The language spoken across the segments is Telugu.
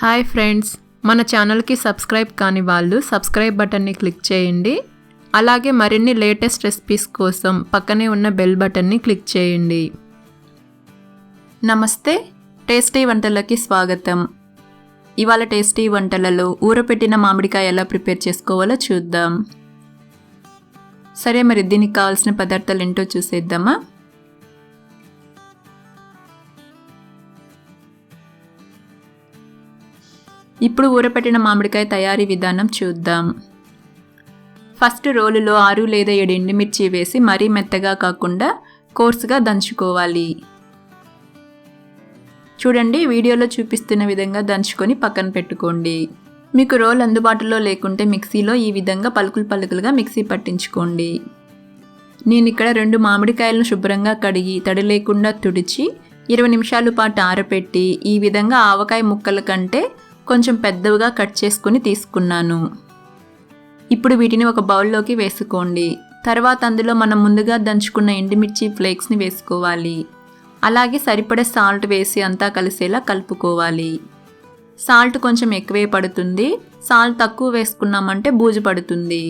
హాయ్ ఫ్రెండ్స్ మన ఛానల్కి సబ్స్క్రైబ్ కాని వాళ్ళు సబ్స్క్రైబ్ బటన్ని క్లిక్ చేయండి. అలాగే మరిన్ని లేటెస్ట్ రెసిపీస్ కోసం పక్కనే ఉన్న బెల్ బటన్ని క్లిక్ చేయండి. నమస్తే టేస్టీ వంటలకి స్వాగతం. ఇవాళ టేస్టీ వంటలలో ఊరపెట్టిన మామిడికాయ ఎలా ప్రిపేర్ చేసుకోవాలో చూద్దాం. సరే మరి దీనికి కావాల్సిన పదార్థాలు ఏంటో చూసేద్దామా? ఇప్పుడు ఊరపెట్టిన మామిడికాయ తయారీ విధానం చూద్దాం. ఫస్ట్ రోలులో ఆరు లేదా ఏడు ఎండుమిర్చి వేసి మరీ మెత్తగా కాకుండా కోర్సుగా దంచుకోవాలి. చూడండి వీడియోలో చూపిస్తున్న విధంగా దంచుకొని పక్కన పెట్టుకోండి. మీకు రోల్ అందుబాటులో లేకుంటే మిక్సీలో ఈ విధంగా పలుకులు పలుకులుగా మిక్సీ పట్టించుకోండి. నేను ఇక్కడ రెండు మామిడికాయలను శుభ్రంగా కడిగి తడి లేకుండా తుడిచి ఇరవై నిమిషాల పాటు ఆరపెట్టి ఈ విధంగా ఆవకాయ ముక్కల కంటే కొంచెం పెద్దవిగా కట్ చేసుకుని తీసుకున్నాను. ఇప్పుడు వీటిని ఒక బౌల్లోకి వేసుకోండి. తర్వాత అందులో మనం ముందుగా దంచుకున్న ఎండుమిర్చి ఫ్లేక్స్ని వేసుకోవాలి. అలాగే సరిపడే సాల్ట్ వేసి అంతా కలిసేలా కలుపుకోవాలి. సాల్ట్ కొంచెం ఎక్కువే పడుతుంది. సాల్ట్ తక్కువ వేసుకున్నామంటే బూజు పడుతుంది.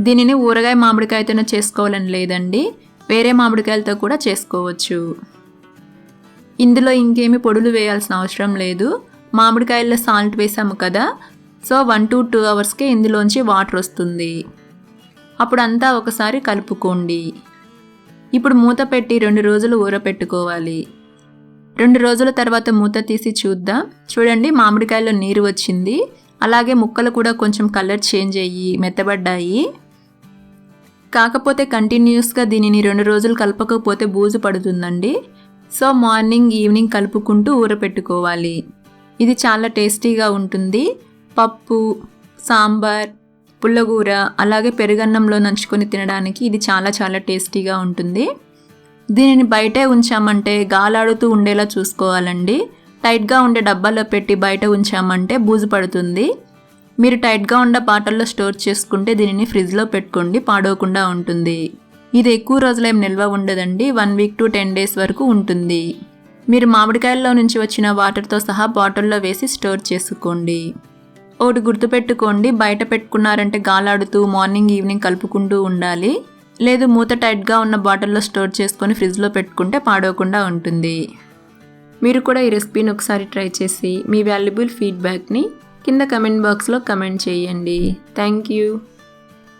దీనిని ఊరగాయ మామిడికాయతోనే చేసుకోవాలని లేదండి. వేరే మామిడికాయలతో కూడా చేసుకోవచ్చు. ఇందులో ఇంకేమి పొడులు వేయాల్సిన అవసరం లేదు. మామిడికాయల్లో సాల్ట్ వేసాము కదా సో వన్ టు టూ అవర్స్కే ఇందులోంచి వాటర్ వస్తుంది. అప్పుడు అంతా ఒకసారి కలుపుకోండి. ఇప్పుడు మూత పెట్టి రెండు రోజులు ఊరపెట్టుకోవాలి. రెండు రోజుల తర్వాత మూత తీసి చూద్దాం. చూడండి మామిడికాయలో నీరు వచ్చింది. అలాగే ముక్కలు కూడా కొంచెం కలర్ చేంజ్ అయ్యి మెత్తబడ్డాయి. కాకపోతే కంటిన్యూస్గా దీనిని రెండు రోజులు కలపకపోతే బూజు పడుతుందండి. సో మార్నింగ్ ఈవినింగ్ కలుపుకుంటూ ఊరపెట్టుకోవాలి ఇది చాలా టేస్టీగా ఉంటుంది. పప్పు సాంబార్ పుల్లగూర అలాగే పెరుగన్నంలో నంచుకొని తినడానికి ఇది చాలా చాలా టేస్టీగా ఉంటుంది. దీనిని బయటే ఉంచామంటే గాలాడుతూ ఉండేలా చూసుకోవాలండి. టైట్గా ఉండే డబ్బాలో పెట్టి బయట ఉంచామంటే బూజు పడుతుంది. మీరు టైట్గా ఉండే బాటల్లో స్టోర్ చేసుకుంటే దీనిని ఫ్రిడ్జ్లో పెట్టుకోండి పాడవకుండా ఉంటుంది. ఇది ఎక్కువ రోజులేం నిల్వ ఉండదండి. One week to ten days వరకు ఉంటుంది. మీరు మామిడికాయల్లో నుంచి వచ్చిన వాటర్తో సహా బాటిల్లో వేసి స్టోర్ చేసుకోండి. ఒకటి గుర్తుపెట్టుకోండి బయట పెట్టుకున్నారంటే గాలాడుతూ మార్నింగ్ ఈవినింగ్ కలుపుకుంటూ ఉండాలి. లేదు మూత టైట్గా ఉన్న బాటిల్లో స్టోర్ చేసుకొని ఫ్రిడ్జ్లో పెట్టుకుంటే పాడవకుండా ఉంటుంది. మీరు కూడా ఈ రెసిపీని ఒకసారి ట్రై చేసి మీ వాల్యుబుల్ ఫీడ్బ్యాక్ని కింద కమెంట్ బాక్స్లో కమెంట్ చేయండి. Thank you.